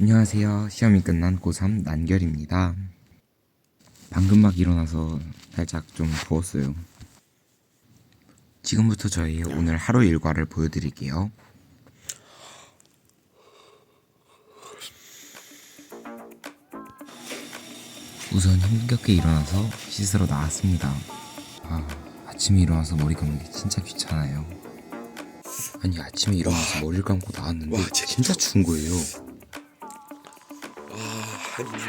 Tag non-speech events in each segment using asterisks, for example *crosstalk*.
안녕하세요. 시험이 끝난 고3 난결입니다. 방금 막 일어나서 살짝 좀 더웠어요. 지금부터 저희 오늘 하루 일과를 보여드릴게요. 우선 힘겹게 일어나서 씻으러 나왔습니다. 아, 아침에 일어나서 머리 감는 게 진짜 귀찮아요. 아니 아침에 일어나서 머리를 감고 나왔는데 와, 진짜 추운 거예요. 아, 아니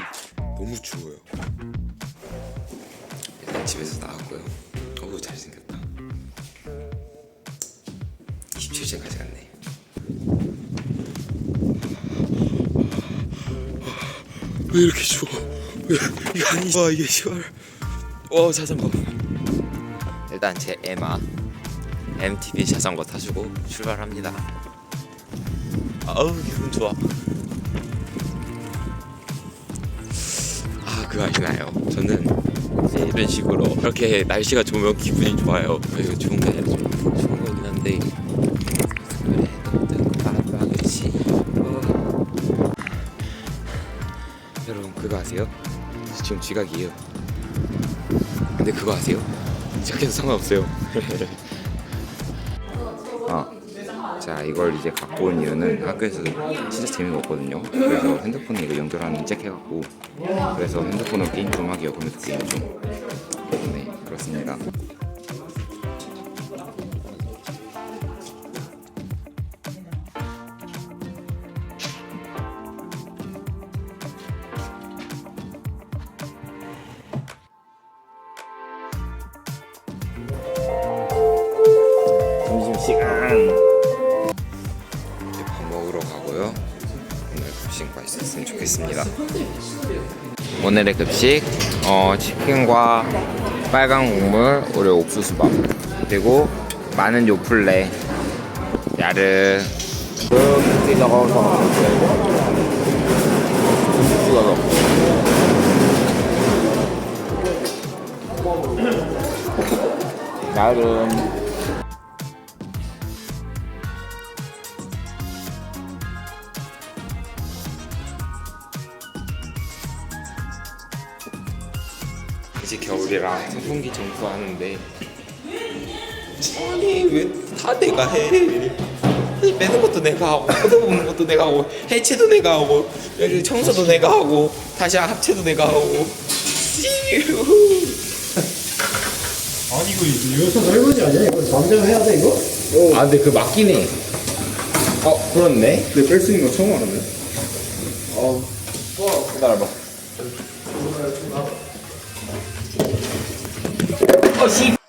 너무 추워요. 일단 집에서 나왔고요. 어우 잘생겼다. 27층까지 갔네. 왜 이렇게 추워? 왜, 이거 아니 와 이게 시월. 와 자전거. 일단 제 에마 MTB 자전거 타주고 출발합니다. 아우 기분 좋아. 그거 아시나요? 저는 이제 이런 식으로 이렇게 날씨가 좋으면 기분이 좋아요. 아, 이거 좋은 게 아니라 좀 좋은 거긴 한데 그래 뜨끈뜨끈 그렇지. 어. 여러분 그거 아세요? 지금 지각이에요. 근데 그거 아세요? 지각해도 상관없어요. *laughs* 아, 자 이걸 이제 갖고 온 이유는 학교에서 진짜 재미가 없거든요. 그래서 핸드폰에 이거 연결하는 잭 해갖고 그래서 핸드폰으로 게임 좀 하기요. 컴퓨터 게임 좀. 네 그렇습니다. 밥 가고요. 오늘 급식 맛있었으면 좋겠습니다. 오늘의 급식 어, 치킨과 빨간 국물 오레 옥수수밥 그리고 많은 요플레 야르. 이렇게 넣어서 찍어서 야름 이제 겨울이라 선풍기 점프하는데. 아니 왜 다 내가 해? 아니, 빼는 것도 내가 하고 걷어보는 것도 내가 하고 해체도 내가 하고 여기 청소도 내가 하고 다시 합체도 내가 하고. *laughs* 아니 이거 여기서 설거지 아니야? 이거 잠장 해야 돼 이거? 아 근데 그 맞긴 해 어, 그렇네. 근데 뺄 수 있는 거 처음 알았네. 어, 기다려봐 어씨